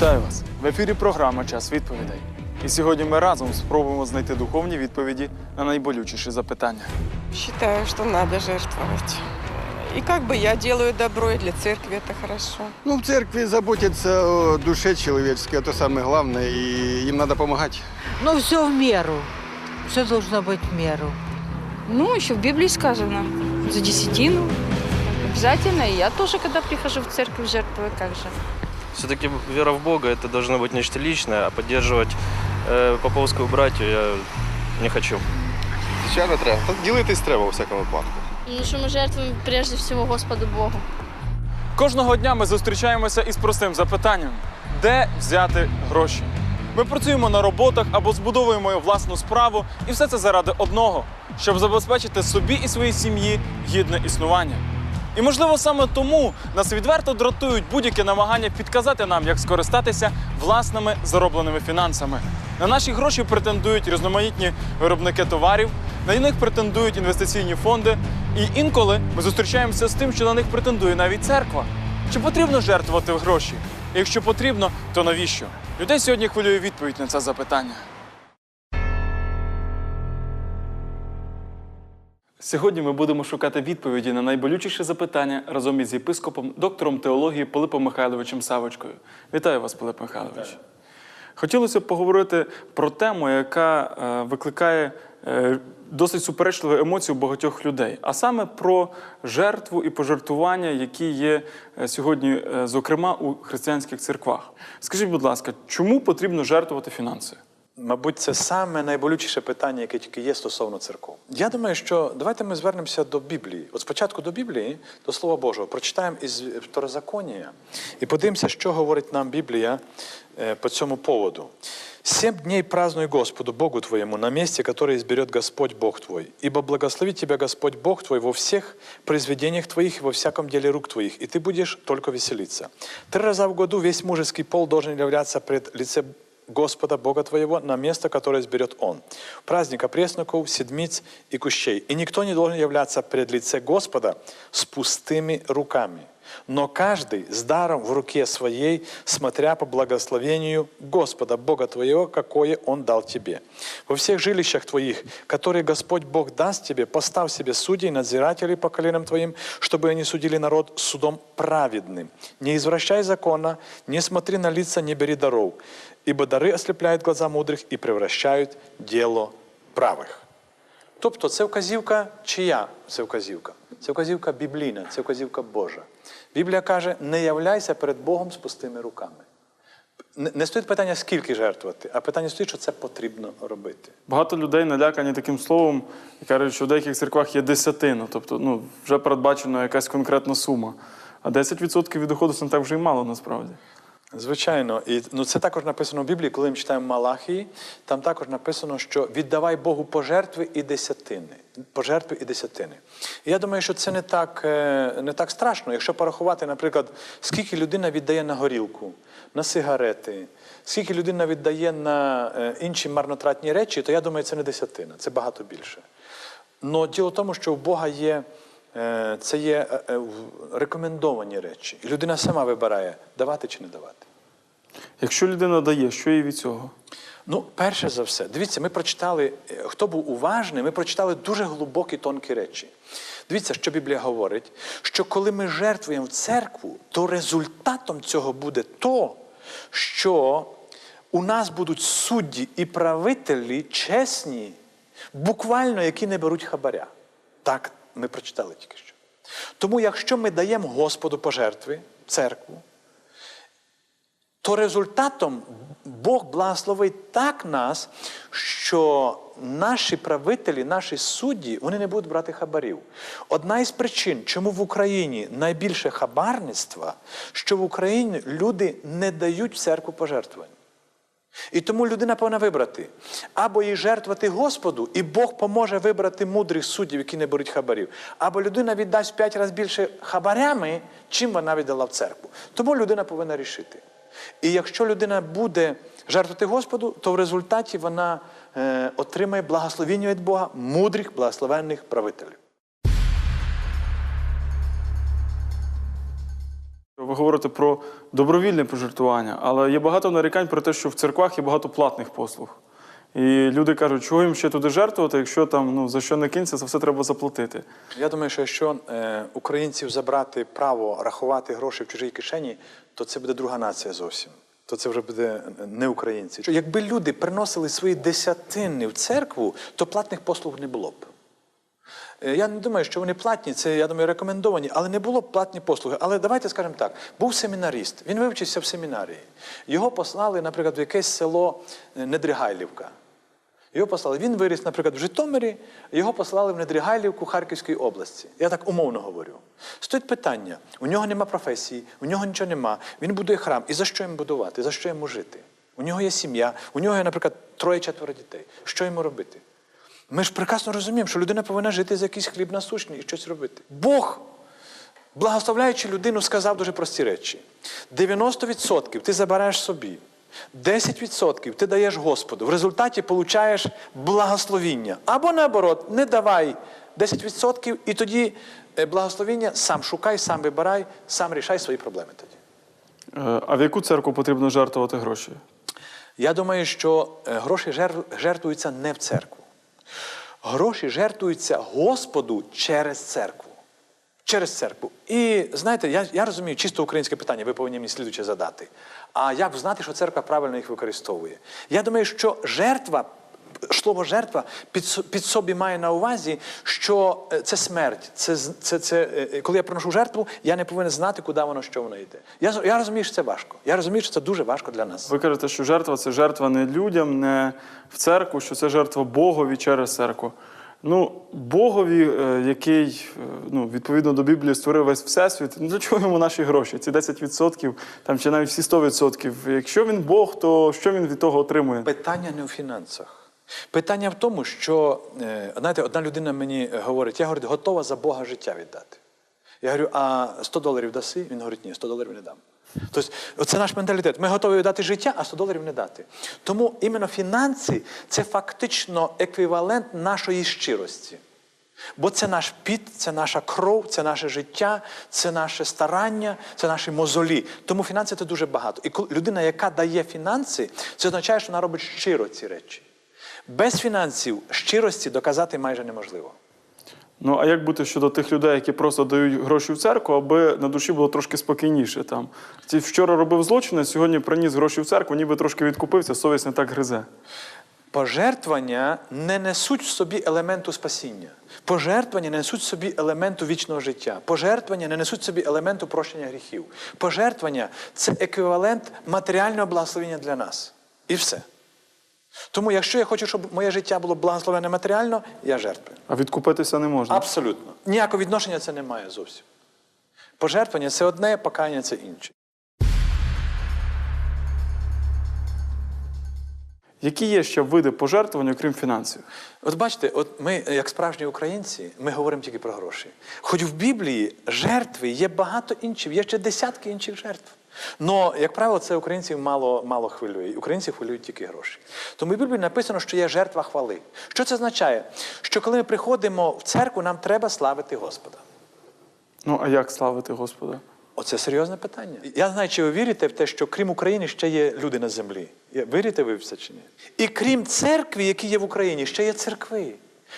Вітаю вас! В ефірі програма Час відповідей. І сьогодні ми разом спробуємо знайти духовні відповіді на найболючіші запитання. Считаю, что надо жертвовать. И как бы я делаю добро, и для церкви это хорошо. Ну, в церкви заботятся о душе человеческой, это самое главное, и им надо помогать. Ну, все в меру. Все должно быть в меру. Ну, еще в Библии сказано, за десятину. Обязательно. И я тоже, когда прихожу в церковь, жертвую, как же. Все-таки вера в Бога это должно быть нечто личное, а поддерживать э, поповскую братью я не хочу. Звичайно, треба. Та ділитись треба у всякому випадку. Ну, що ми жертвуємо прежде всього Господу Богу. Кожного дня ми зустрічаємося із простим запитанням: де взяти гроші? Ми працюємо на роботах або збудовуємо власну справу, і все це заради одного, щоб забезпечити собі і своїй сім'ї гідне існування. І можливо саме тому нас відверто дратують будь-які намагання підказати нам, як скористатися власними заробленими фінансами. На наші гроші претендують різноманітні виробники товарів, на них претендують інвестиційні фонди, і інколи ми зустрічаємося з тим, що на них претендує навіть церква. Чи потрібно жертвувати гроші? І Якщо потрібно, то навіщо? Людей сьогодні хвилює відповідь на це запитання. Сьогодні ми будемо шукати відповіді на найболючіші запитання разом із єпископом, доктором теології Пилипом Михайловичем Савочкою. Вітаю вас, Пилип Михайлович. Хотілося б поговорити про тему, яка е, викликає е, досить суперечливі емоції у багатьох людей, а саме про жертву і пожертвування, які є е, сьогодні, зокрема, у християнських церквах. Скажіть, будь ласка, чому потрібно жертвувати фінанси? Мабуть, це саме найболючіше питання, яке тільки є стосовно церков. Я думаю, що давайте ми звернемося до Біблії. От спочатку до Біблії, до Слова Божого, прочитаємо із Второзаконія і подивимося, що говорить нам Біблія е, по цьому поводу. «Семь дней празднуй Господу, Богу твоему, на месте, которое изберет Господь Бог твой. Ибо благословит тебя Господь Бог твой во всех произведениях твоих и во всяком деле рук твоих, и ты будешь только веселиться. Три раза в году весь мужеский пол должен являться пред лице Господа Бога твоего на место, которое изберет Он. Праздника пресноков, седмиц и кущей. И никто не должен являться пред лице Господа с пустыми руками. Но каждый с даром в руке своей, смотря по благословению Господа, Бога твоего, какое Он дал тебе. Во всех жилищах твоих, которые Господь Бог даст тебе, поставь себе судей, надзирателей по коленам твоим, чтобы они судили народ судом праведным. Не извращай закона, не смотри на лица, не бери даров, ибо дары ослепляют глаза мудрых и превращают дело правых. Тобто це вказівка чия це вказівка? Це вказівка біблійна, це вказівка Божа. Біблія каже: не являйся перед Богом з пустими руками. Не стоїть питання, скільки жертвувати, а питання стоїть, що це потрібно робити. Багато людей налякані таким словом і кажуть, що в деяких церквах є десятина, тобто ну, вже передбачена якась конкретна сума. А 10% від доходу це не так вже й мало насправді. Звичайно, і ну це також написано в Біблії, коли ми читаємо Малахії, там також написано, що віддавай Богу пожертви і десятини. Пожертви і десятини. І я думаю, що це не так, е, не так страшно, якщо порахувати, наприклад, скільки людина віддає на горілку, на сигарети, скільки людина віддає на е, інші марнотратні речі, то я думаю, це не десятина, це багато більше. Но діло в тому, що в Бога є. е, Це є рекомендовані речі. І людина сама вибирає, давати чи не давати. Якщо людина дає, що їй від цього? Ну, перше за все, дивіться, ми прочитали, е, хто був уважний, ми прочитали дуже глибокі тонкі речі. Дивіться, що Біблія говорить, що коли ми жертвуємо в церкву, то результатом цього буде то, що у нас будуть судді і правителі чесні, буквально які не беруть хабаря. Так ми прочитали тільки що. Тому, якщо ми даємо Господу пожертви, церкву, то результатом Бог благословить так нас, що наші правителі, наші судді, вони не будуть брати хабарів. Одна із причин, чому в Україні найбільше хабарництва, що в Україні люди не дають в церкву пожертвувань. І тому людина повинна вибрати або їй жертвувати Господу, і Бог поможе вибрати мудрих суддів, які не беруть хабарів, або людина віддасть п'ять разів більше хабарями, чим вона віддала в церкву. Тому людина повинна рішити. І якщо людина буде жертвувати Господу, то в результаті вона е, отримає благословіння від Бога мудрих, благословенних правителів. ви говорите про добровільне пожертвування, але є багато нарікань про те, що в церквах є багато платних послуг. І люди кажуть, чого їм ще туди жертвувати, якщо там ну за що не кінця, за все треба заплатити. Я думаю, що якщо е, українців забрати право рахувати гроші в чужій кишені, то це буде друга нація зовсім. То це вже буде не українці. Якби люди приносили свої десятини в церкву, то платних послуг не було б. Е, Я не думаю, що вони платні, це, я думаю, рекомендовані, але не було платні послуги. Але давайте скажемо так: був семінаріст, він вивчився в семінарії. Його послали, наприклад, в якесь село е, Недригайлівка. Його послали. Він виріс, наприклад, в Житомирі, його послали в Недрігайлівку Харківської області. Я так умовно говорю. Стоїть питання: у нього нема професії, у нього нічого нема. Він будує храм. І за що йому будувати? За що йому жити? У нього є сім'я, у нього є, наприклад, троє-четверо дітей. Що йому робити? Ми ж прекрасно розуміємо, що людина повинна жити за якийсь хліб насущний і щось робити. Бог, благословляючи людину, сказав дуже прості речі: 90% ти забираєш собі, 10% ти даєш Господу. В результаті получаєш благословіння. Або наоборот, не давай 10% і тоді е, благословіння сам шукай, сам вибирай, сам рішай свої проблеми тоді. Е, А в яку церкву потрібно жертвувати гроші? Я думаю, що е, гроші жертв- жертвуються не в церкву. Гроші жертвуються Господу через церкву. Через церкву. І знаєте, я, я розумію, чисто українське питання, ви повинні мені слідуче задати. А як знати, що церква правильно їх використовує? Я думаю, що жертва, слово жертва під, під собі має на увазі, що е, це смерть. Це, це, це, е, коли я приношу жертву, я не повинен знати, куди воно, що воно йде. Я, я розумію, що це важко. Я розумію, що це дуже важко для нас. Ви кажете, що жертва це жертва не людям, не в церкву, що це жертва Богові через церкву. Ну, Богові, е, який е, ну, відповідно до Біблії створив весь всесвіт, ну для чого йому наші гроші? Ці 10% там, чи навіть всі 100%. Якщо він Бог, то що він від того отримує? Питання не у фінансах. Питання в тому, що е, знаєте, одна людина мені говорить, я говорю, готова за Бога життя віддати. Я говорю, а 100 доларів даси? Він говорить, ні, 100 доларів не дам. Тобто, це наш менталітет. Ми готові віддати життя, а 100 доларів не дати. Тому іменно фінанси це фактично еквівалент нашої щирості. Бо це наш піт, це наша кров, це наше життя, це наше старання, це наші мозолі. Тому фінанси це дуже багато. І людина, яка дає фінанси, це означає, що вона робить щиро ці речі. Без фінансів щирості доказати майже неможливо. Ну а як бути щодо тих людей, які просто дають гроші в церкву, аби на душі було трошки спокійніше? Там ті вчора робив злочини, сьогодні приніс гроші в церкву, ніби трошки відкупився, совість не так гризе. Пожертвування не несуть в собі елементу спасіння. Пожертвування не несуть в собі елементу вічного життя. Пожертвування не несуть в собі елементу прощення гріхів. Пожертвування це еквівалент матеріального благословення для нас. І все. Тому, якщо я хочу, щоб моє життя було благословене матеріально, я жертвую. А відкупитися не можна. Абсолютно. Ніякого відношення це не має зовсім. Пожертвування це одне, покаяння це інше. Які є ще види пожертвувань, окрім фінансів? От бачите, от ми, як справжні українці, ми говоримо тільки про гроші. Хоч в Біблії жертви є багато інших, є ще десятки інших жертв. Но, як правило, це українців мало, мало хвилює. Українців хвилюють тільки гроші. Тому в Біблії написано, що є жертва хвали. Що це означає? Що коли ми приходимо в церкву, нам треба славити Господа. Ну а як славити Господа? Оце серйозне питання. Я знаю, чи ви вірите в те, що крім України ще є люди на землі. Вірите ви в це чи ні? І крім церкви, які є в Україні, ще є церкви.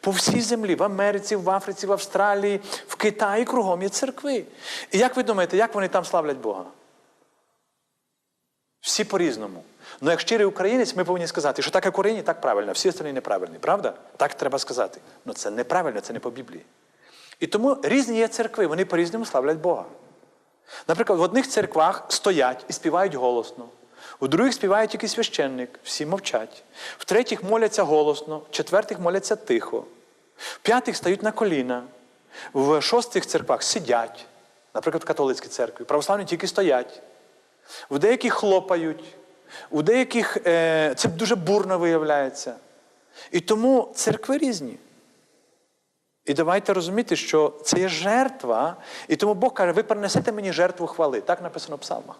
По всій землі, в Америці, в Африці, в Австралії, в Китаї кругом є церкви. І як ви думаєте, як вони там славлять Бога? Всі по-різному. Ну як щирий українець, ми повинні сказати, що так як Україні, так правильно, всі остальні неправильні. Правда? Так треба сказати. Ну це неправильно, це не по Біблії. І тому різні є церкви, вони по-різному славлять Бога. Наприклад, в одних церквах стоять і співають голосно, у других співає тільки священник, всі мовчать. В третіх моляться голосно, в четвертих моляться тихо, в п'ятих стають на коліна, в шостих церквах сидять, наприклад, в католицькій церкві, православні тільки стоять, в деяких хлопають, у деяких е, це дуже бурно виявляється. І тому церкви різні. І давайте розуміти, що це є жертва, і тому Бог каже, ви принесете мені жертву хвали. Так написано в псалмах.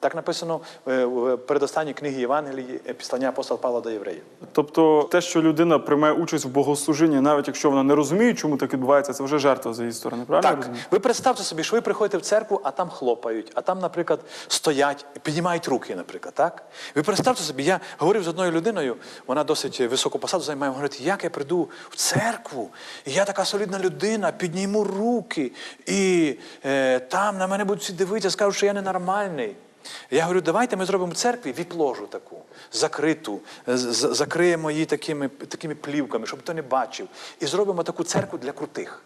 Так написано е, в передостанній книгі Євангелії е, післання апостола Павла до євреїв. Тобто, те, що людина приймає участь в богослужінні, навіть якщо вона не розуміє, чому так відбувається, це вже жертва з її сторони. Правильно Так, розумію? ви представте собі, що ви приходите в церкву, а там хлопають, а там, наприклад, стоять, піднімають руки, наприклад, так? Ви представте собі, я говорив з одною людиною, вона досить високу посаду займає, говорить, як я прийду в церкву, і я така солідна людина, підніму руки, і е, там на мене будуть всі дивитися, скажуть, що я ненормальний. Я говорю, давайте ми зробимо церкві віп-ложу таку, закриту, закриємо її такими, такими плівками, щоб хто не бачив. І зробимо таку церкву для крутих.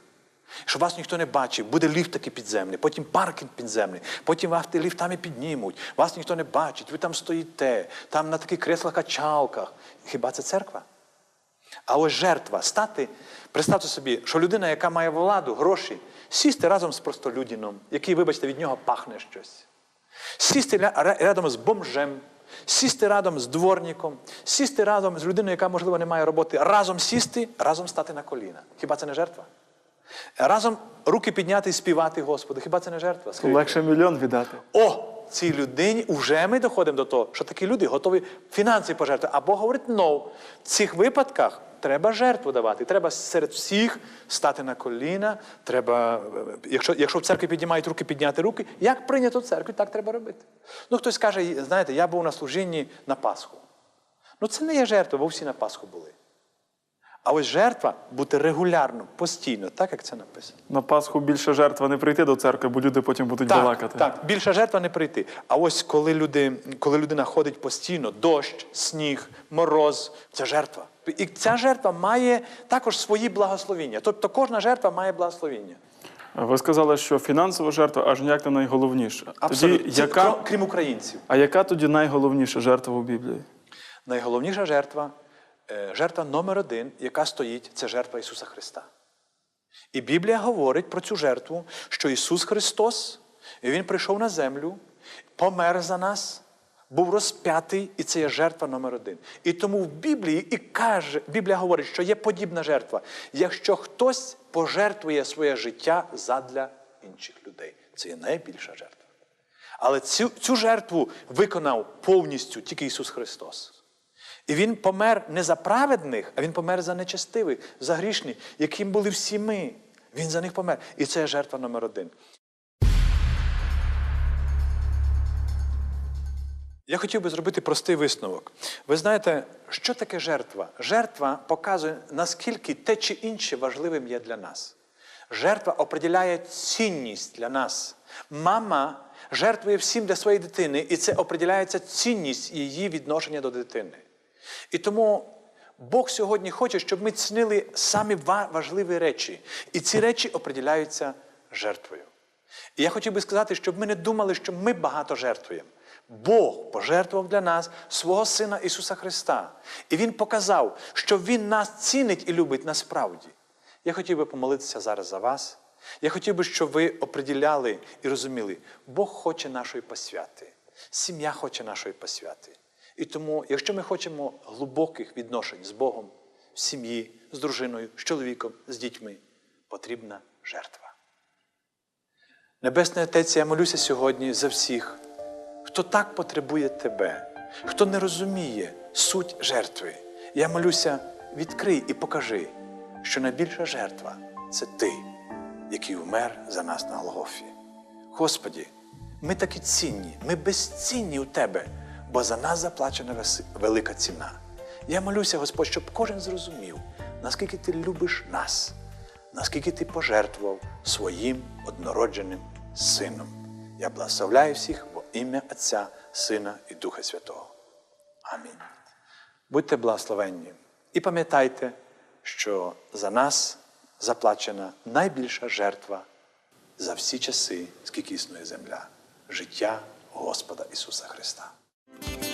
Щоб вас ніхто не бачив, буде ліфт такий підземний, потім паркінг підземний, потім вас ліфтами піднімуть, вас ніхто не бачить, ви там стоїте, там на таких креслах-качалках. Хіба це церква? А ось жертва стати, представте собі, що людина, яка має владу, гроші, сісти разом з простолюдином, який, вибачте, від нього пахне щось. Сісти рядом з бомжем, сісти рядом з дворником, сісти разом з людиною, яка, можливо, не має роботи, разом сісти, разом стати на коліна. Хіба це не жертва? Разом руки підняти і співати Господу. Хіба це не жертва? Скажіть. Легше мільйон віддати. О, цій людині вже ми доходимо до того, що такі люди готові фінанси пожертвувати. А Бог говорить, no. В цих випадках треба жертву давати. Треба серед всіх стати на коліна. Треба, якщо, якщо в церкві піднімають руки, підняти руки, як прийнято в церкві, так треба робити. Ну, хтось каже, знаєте, я був на служінні на Пасху. Ну, це не є жертва, бо всі на Пасху були. А ось жертва бути регулярно, постійно, так як це написано. На Пасху більше жертва не прийти до церкви, бо люди потім будуть Так, балакати. так, більша жертва не прийти. А ось коли, люди, коли людина ходить постійно, дощ, сніг, мороз, це жертва. І ця жертва має також свої благословіння. Тобто кожна жертва має благословіння. Ви сказали, що фінансова жертва аж ніяк не найголовніше. Абсолютно. Тоді, яка, крім українців. а яка тоді найголовніша жертва у Біблії? Найголовніша жертва, жертва номер один, яка стоїть, це жертва Ісуса Христа. І Біблія говорить про цю жертву, що Ісус Христос, Він прийшов на землю, помер за нас, був розп'ятий, і це є жертва номер один. І тому в Біблії і каже, Біблія говорить, що є подібна жертва, якщо хтось пожертвує своє життя задля інших людей. Це є найбільша жертва. Але цю, цю жертву виконав повністю тільки Ісус Христос. І Він помер не за праведних, а Він помер за нечестивих, за грішних, яким були всі ми. Він за них помер. І це жертва номер один. Я хотів би зробити простий висновок. Ви знаєте, що таке жертва? Жертва показує, наскільки те чи інше важливим є для нас. Жертва определяє цінність для нас. Мама жертвує всім для своєї дитини, і це определяється цінність її відношення до дитини. І тому Бог сьогодні хоче, щоб ми цінили самі важливі речі. І ці речі определяються жертвою. І я хотів би сказати, щоб ми не думали, що ми багато жертвуємо. Бог пожертвував для нас свого Сина Ісуса Христа. І Він показав, що Він нас цінить і любить насправді. Я хотів би помолитися зараз за вас. Я хотів би, щоб ви оприділяли і розуміли, Бог хоче нашої посвяти, сім'я хоче нашої посвяти. І тому, якщо ми хочемо глибоких відношень з Богом, в сім'ї, з дружиною, з чоловіком, з дітьми, потрібна жертва. Небесний Отець, я молюся сьогодні за всіх, хто так потребує Тебе, хто не розуміє суть жертви. Я молюся, відкрий і покажи, що найбільша жертва це Ти, який вмер за нас на Голгофі. Господі, ми такі цінні, ми безцінні у Тебе, бо за нас заплачена велика ціна. Я молюся, Господь, щоб кожен зрозумів, наскільки Ти любиш нас, наскільки Ти пожертвував своїм однородженим Сином. Я благословляю всіх во ім'я Отця, Сина і Духа Святого. Амінь. Будьте благословенні і пам'ятайте, що за нас заплачена найбільша жертва за всі часи, скільки існує земля життя Господа Ісуса Христа. Thank you.